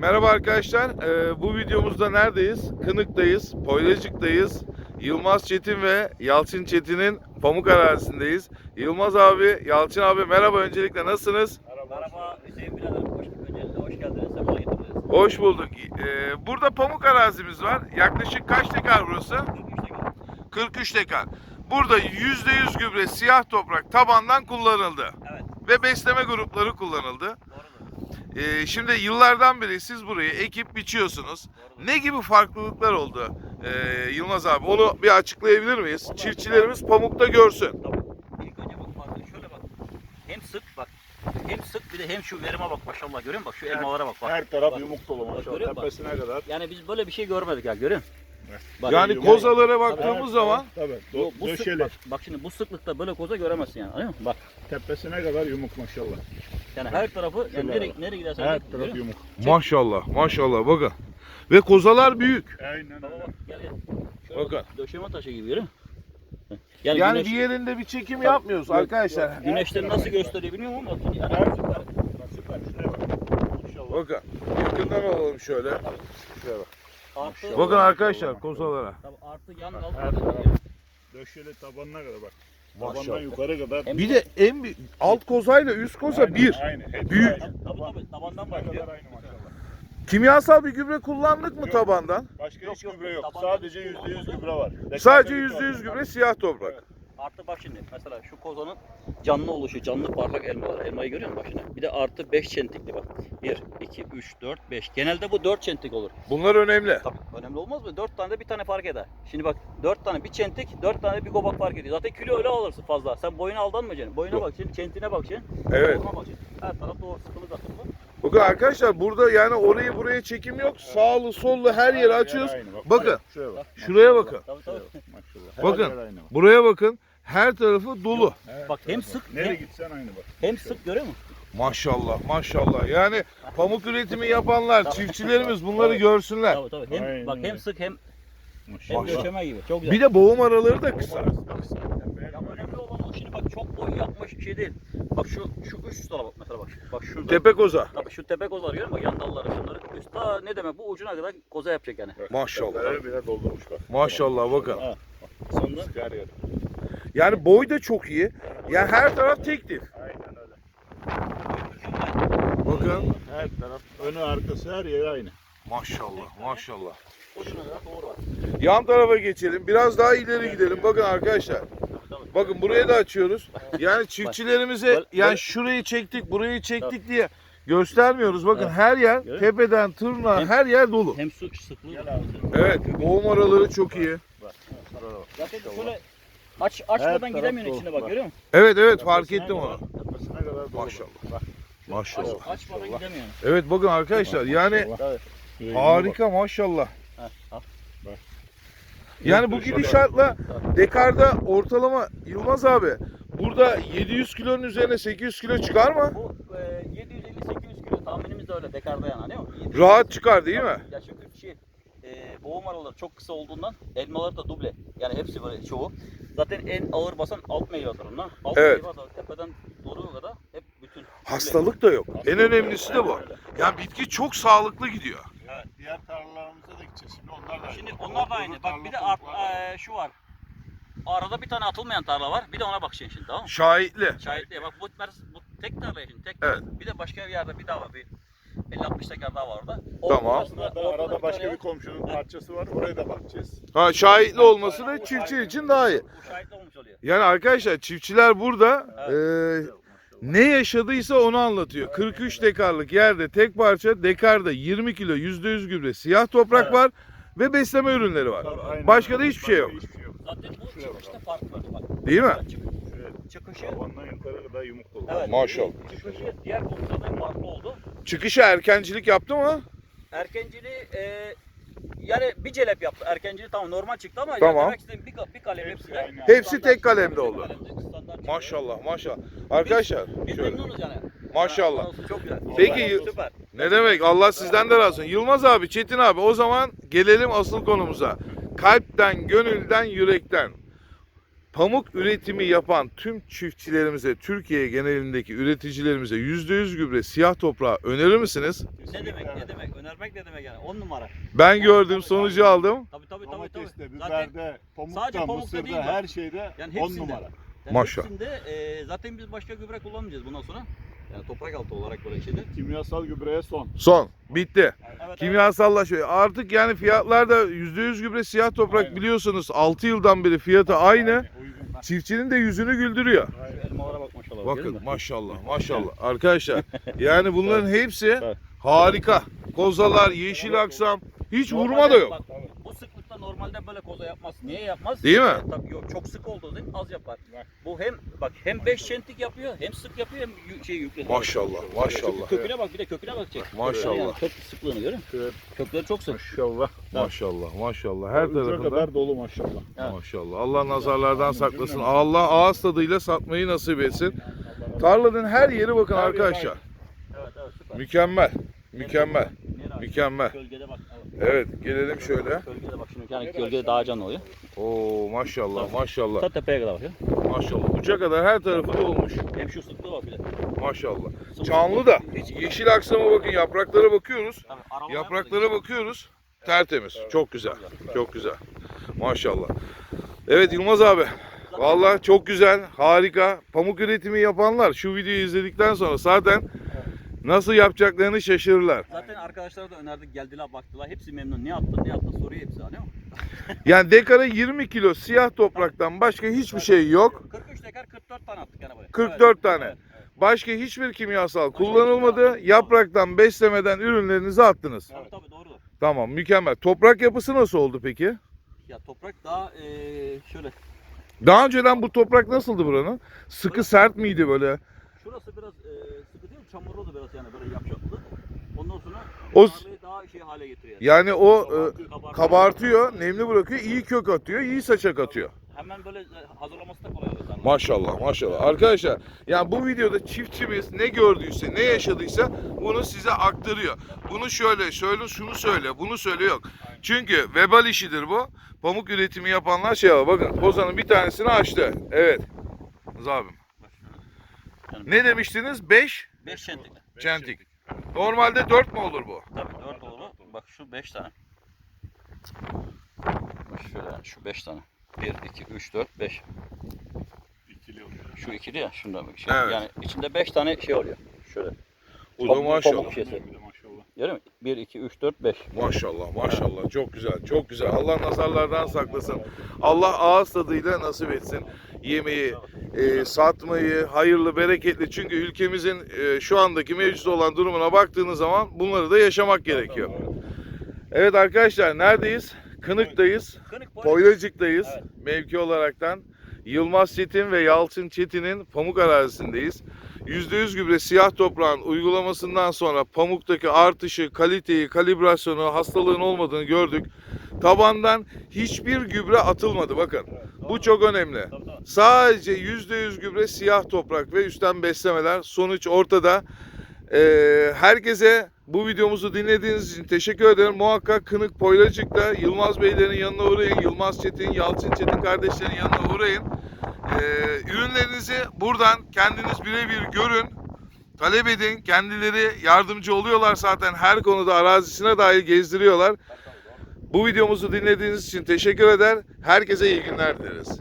Merhaba arkadaşlar. Ee, bu videomuzda neredeyiz? Kınık'tayız, Poylacık'tayız. Yılmaz Çetin ve Yalçın Çetin'in pamuk arazisindeyiz. Yılmaz abi, Yalçın abi merhaba öncelikle nasılsınız? Merhaba Hüseyin birader. Hoş, öncelikle hoş geldiniz. Sefa getirdiniz. Hoş bulduk. Ee, burada pamuk arazimiz var. Yaklaşık kaç dekar burası? 43 dakika. 43 dekar. Burada %100 gübre siyah toprak tabandan kullanıldı. Evet. Ve besleme grupları kullanıldı. Ee, şimdi yıllardan beri siz burayı ekip biçiyorsunuz. Ne gibi farklılıklar oldu ee, Yılmaz abi? Onu bir açıklayabilir miyiz? Çiftçilerimiz pamukta görsün. Tabii. İlk önce bak farkı şöyle bak. Hem sık bak. Hem sık bir de hem şu verime bak maşallah görüyor musun? Bak şu elmalara bak bak. Her taraf Bak. yumuk dolu maşallah tepesine kadar. Yani biz böyle bir şey görmedik ya görüyor musun? Bak, Yani yumuk. kozalara baktığımız zaman Tabii. bu, Do- bu sık, döşeli. bak, bak şimdi bu sıklıkta böyle koza göremezsin yani. Anlıyor musun? Bak. Tepesine kadar yumuk maşallah. Yani her tarafı yani Şöyle nereye, nereye gidersen Her git, taraf görüyor musun? yumuk. maşallah maşallah bakın. Ve kozalar büyük. Aynen Baba öyle. bak gel gel. Şöyle Bakın. bak, Döşeme taşı gibi görüyor musun? Yani, Yani güneş, bir yerinde bir çekim Tabii. yapmıyoruz Yok, arkadaşlar. güneşleri nasıl gösteriyor bilmiyorum ama bak yani Her süper. Bak Süper. Şuraya bak. Maşallah. Bakın yakından alalım şöyle. Şuraya bak. Artı, Bakın arkadaşlar kozalara. Tabii artı yan Her taraf. Döşeli tabanına kadar bak. Tabandan Maşallah. yukarı kadar. Bir de en büyük alt kozayla üst koza Aynen, bir. Aynı. Hepsi Büyük. Aynı. Tabii tabii tabandan Ne başlıyor. kadar aynı maşallah. Kimyasal bir gübre kullandık mı Yok. tabandan? Başka Yok, hiç gübre yok. Sadece yüzde yüz gübre var. Sadece Dekarda %100 bir gübre siyah toprak. Artı bak şimdi mesela şu kozanın canlı oluşu, canlı parlak elmalar. Elmayı görüyor musun bak şimdi? Bir de artı 5 çentikli bak. 1, 2, 3, 4, 5. Genelde bu 4 çentik olur. Bunlar önemli. Tabii önemli olmaz mı? 4 tane de bir tane fark eder. Şimdi bak 4 tane bir çentik, 4 tane bir gobak fark ediyor. Zaten kilo öyle alırsın fazla. Sen boyuna aldanmayacaksın. Boyuna Yok. bak şimdi, çentine bak şimdi. Evet. Bak şimdi. Her taraf doğru sıkılı zaten bu. Bakın arkadaşlar burada yani orayı buraya çekim yok. Sağlı sollu her yeri açıyoruz. Bakın. Şuraya bak. Şuraya bakın. Tabii tabii. Maşallah. Her Bakın. Buraya bakın. Her tarafı dolu. Her Bak hem sık Nereye hem, gitsen aynı bak. hem sık görüyor musun? Maşallah maşallah. Yani pamuk üretimi yapanlar, çiftçilerimiz bunları görsünler. Tabii tabii. Hem, Aynen bak hem sık hem, hem Maşallah. döşeme gibi. Çok güzel. Bir de boğum araları da kısa. Ya önemli olan o şimdi bak çok boy yapmış bir şey değil. Bak şu şu üst tarafa bak mesela bak. Bak şurada. Tepe koza. Tabii şu tepe kozlar görüyor musun? Yan dalları şunları. Üst ta ne demek bu ucuna kadar koza yapacak yani. Maşallah. Tepeleri bile doldurmuş bak. Maşallah bakın. Ha. Sonunda Sık her yer. Yani boy da çok iyi. Yani her taraf tek dip. Aynen öyle. Bakın. Her taraf önü arkası her yer aynı. Maşallah maşallah. Yan tarafa geçelim. Biraz daha ileri gidelim. Bakın arkadaşlar. Bakın buraya da açıyoruz. Yani çiftçilerimize yani şurayı çektik, burayı çektik diye göstermiyoruz. Bakın her yer tepeden tırnağa her yer dolu. Hem su sıklığı. Evet, boğum araları çok iyi. Zaten şöyle aç açmadan taraf gidemiyorsun dolu. içine bak görüyor musun? Evet evet fark ettim onu. Tepesine kadar dolu. Maşallah. Bak. Aç, Maşallah. açmadan gidemiyorsun. Evet bakın arkadaşlar yani harika maşallah. Yani bu gidişatla dekarda ortalama Yılmaz abi burada 700 kilonun üzerine 800 kilo çıkar mı? Bu e, 750-800 kilo tahminimiz de öyle dekarda yani değil mi? Rahat çıkar değil mi? Ya çünkü şey, e, boğum araları çok kısa olduğundan elmaları da duble. Yani hepsi böyle çoğu. Zaten en ağır basan alt meyvedir onlar. Alt Evet. meyve de tepeden doğru kadar hep bütün. Hastalık da yok. En önemlisi de bu. Yani bitki çok sağlıklı gidiyor. Evet, diğer tarlalarımıza da gideceğiz. Şimdi onlar da aynı. Şimdi onlar da aynı. Bak bir de art, e, şu var. Arada bir tane atılmayan tarla var. Bir de ona bakacaksın şimdi tamam mı? Şahitli. Şahitliğe bak bu, bu tek tarla şimdi tek Evet. Bir de başka bir yerde bir daha var. Bir 50-60 tekrar daha var orada. Tamam. Ortasında- Arada, ortada arada başka bir komşunun parçası var. Oraya da bakacağız. Ha şahitli olması da çiftçi için daha iyi. Bu şahitli olmuş oluyor. Yani arkadaşlar çiftçiler burada Evet. eee, ne yaşadıysa onu anlatıyor. 43 dekarlık yerde tek parça dekarda 20 kilo %100 gübre siyah toprak Evet. var ve besleme ürünleri var. Tabii, aynen Başka da hiçbir şey yok. Hiçbir şey yok. Zaten bu Şuraya çıkışta fark var. Bak. Değil mi? Çık- Şuraya Çıkışı tabandan yukarı kadar yumuk dolu. Evet. Maşallah. Çıkışı diğer konularda farklı oldu. Çıkışa erkencilik yaptı mı? Erkenciliği e, yani bir celep yaptı. Erkenciliği tamam normal çıktı ama Tamam. yani demek istediğim bir, bir kalem Hepsi hepsi de. aynı. Hepsi standart tek kalemde oldu. kalemde standart çıktı. Maşallah maşallah. Arkadaşlar Biz şöyle. memnunuz yani. Maşallah. Çok güzel. Peki, süper. Ne demek Allah sizden de razı olsun. Yılmaz abi, Çetin abi o zaman gelelim asıl konumuza. Kalpten, gönülden, yürekten. Pamuk üretimi yapan tüm çiftçilerimize, Türkiye genelindeki üreticilerimize %100 gübre siyah toprağı önerir misiniz? Ne demek ne demek? Önermek ne demek yani? 10 numara. Ben gördüm, sonucu aldım. Tabii tabii tabii. tabii. Domateste, Zaten biberde, sadece pamukta, pamukta mısırda değil bak. her şeyde Yani 10 hepsinde. numara. yani Maşallah. hepsinde, e, zaten biz başka gübre kullanmayacağız bundan sonra. Yani toprak altı olarak böyle şeyde. Kimyasal gübreye son. Son, bitti. Evet, Kimyasalla şöyle. Artık yani fiyatlar da %100 gübre siyah toprak Aynen. biliyorsunuz 6 yıldan beri fiyatı aynı. Çiftçinin de yüzünü güldürüyor. elmalara bak maşallah. Bakın maşallah maşallah arkadaşlar. Yani bunların hepsi harika. Kozalar, yeşil aksam hiç vurma da yok. bak, sıklıkta normalde böyle koza yapmaz. Niye yapmaz? Değil mi? Tabii yok çok sık olduğu için az yapar. Bu hem bak hem 5 çentik yapıyor, hem sık yapıyor hem yü- şey yüklü. Maşallah maşallah. Köküne bak bir de köküne bakacak. Maşallah. Yani kök sıklığını görüyor musun? Evet. Kökleri çok sık. Maşallah. Maşallah maşallah her Ucuna tarafında. kadar dolu maşallah. Evet. Maşallah. Allah nazarlardan saklasın. Allah ağız tadıyla satmayı nasip etsin. Tarlanın her yeri bakın Her yeri arkadaşlar. Evet evet süper. Mükemmel. Mükemmel. Mükemmel. Gölgede bak. Evet gelelim şöyle. Gölgede bak yani gölgede daha canlı oluyor. Oo maşallah maşallah. Ta tepeye kadar bakıyor. Maşallah. Uca kadar her tarafı dolmuş. Hem şu sıklığı bak bir de. Maşallah. Sıklığı. da. Hiç Yeşil aksama bakın yapraklara bakıyoruz. Tabii, Yapraklara bakıyoruz. Tertemiz. Çok güzel. Çok güzel. Maşallah. Evet Yılmaz abi. Vallahi çok güzel, harika. Pamuk üretimi yapanlar şu videoyu izledikten sonra zaten nasıl yapacaklarını şaşırırlar. Zaten arkadaşlara da önerdik geldiler baktılar. Hepsi memnun. Ne yaptın ne yaptın soruyor hepsi. Anlıyor musun? Yani dekara 20 kilo siyah topraktan başka hiçbir şey yok. 43 dekar 44 tane attık yani buraya. 44 Evet, tane. evet, evet. Başka hiçbir kimyasal kullanılmadı. Yapraktan beslemeden ürünlerinizi attınız. Tabii tabii doğrudur. Tamam mükemmel. Toprak yapısı nasıl oldu peki? Ya toprak daha eee şöyle. Daha önceden bu toprak nasıldı buranın? Sıkı sert miydi böyle? Şurası biraz eee sıkı değil çamurlu da biraz yani böyle yapacaklı. Ondan sonra O- daha şey hale getiriyor. Yani. O e, Kabartıyor. kabartıyor, nemli bırakıyor, iyi kök atıyor, iyi saçak atıyor. Hemen böyle e, hazırlaması da kolay oluyor. zaten. Maşallah maşallah. Arkadaşlar yani bu videoda çiftçimiz ne gördüyse, ne yaşadıysa bunu size aktarıyor. Bunu şöyle, şöyle şunu söyle, bunu söyle yok. Çünkü vebal işidir bu. Pamuk üretimi yapanlar şey var. Bakın kozanın bir tanesini açtı. Evet. Rıza abim. Bak şöyle. Yani Ne demiştiniz? 5 5 çentik. çentik. Normalde 4 mü olur bu? Tabii 4 olur mu? Bak şu 5 tane. Bak şöyle şu 5 tane. 1, 2, 3, 4, 5. İkili oluyor. Şu ikili ya şunda bak. Şey, Evet. Yani içinde 5 tane şey oluyor. Şöyle. O da maşallah. Pamuk şişesi. Bir de maşallah. Görüyor musun? 1, 2, 3, 4, 5. Maşallah maşallah çok güzel çok güzel. Allah nazarlardan saklasın. Allah ağız tadıyla nasip etsin. Yemeği, e, satmayı, hayırlı, bereketli. Çünkü ülkemizin e, şu andaki mevcut olan durumuna baktığınız zaman bunları da yaşamak gerekiyor. Evet arkadaşlar neredeyiz? Kınık'tayız. Poylacık'tayız. Evet. Mevki olaraktan. Yılmaz Çetin ve Yalçın Çetin'in pamuk arazisindeyiz. %100 gübre siyah toprağın uygulamasından sonra pamuktaki artışı, kaliteyi, kalibrasyonu, hastalığın olmadığını gördük. Tabandan hiçbir gübre atılmadı bakın. Bu çok önemli. Sadece %100 gübre siyah toprak ve üstten beslemeler. Sonuç ortada. Ee, herkese bu videomuzu dinlediğiniz için teşekkür ederim. Muhakkak Kınık Poylacık'ta Yılmaz Beylerin yanına uğrayın. Yılmaz Çetin, Yalçın Çetin kardeşlerin yanına uğrayın. Ee, ürünlerinizi buradan kendiniz birebir görün. Talep edin. Kendileri yardımcı oluyorlar zaten her konuda arazisine dahil gezdiriyorlar. Bu videomuzu dinlediğiniz için teşekkür eder. Herkese iyi günler dileriz.